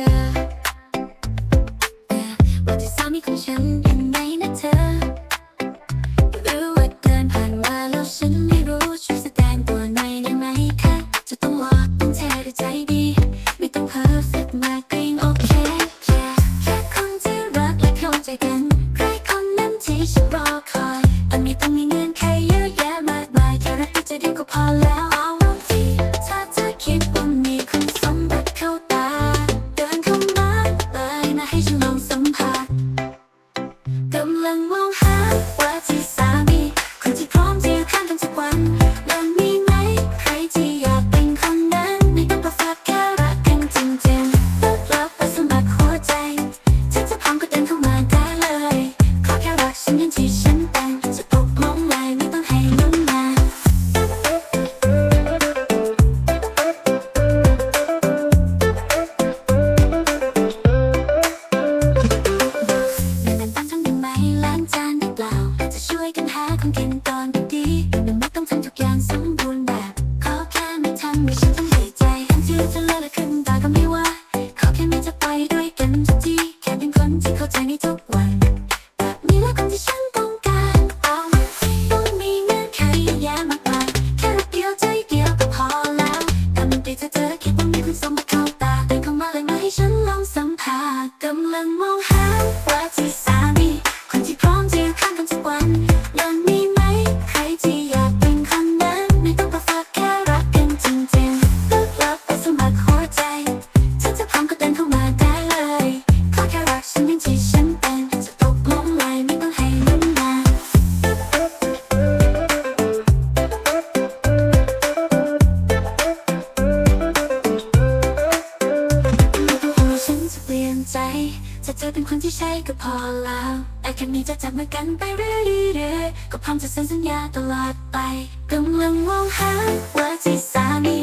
ธอแต่วันที่สามีฉันยังไงนะเธอหรือว่าเดิผ่านมาแล้ฉันไม่รู้ช่วยแสดงตัวหน่อยได้ไหมคะจะต้องหลอต้องแท้ด้วยใจดี ไม่ต้องเพอร์กมากก็ยัโอเคแค่ค่คนที่รักและเข้าใจกันใครคนนั้นที่ฉันรอ Lengung. 冷梦寒花季 จ จะเจอเป็นคนที่ใช่ก็พอแล้วแต่แค่มีจะจับมือกันไปเรื่อยๆก็พร้อมจะเซ็นสัญญาตลอดไปกำลังมองหาว่าที่สามี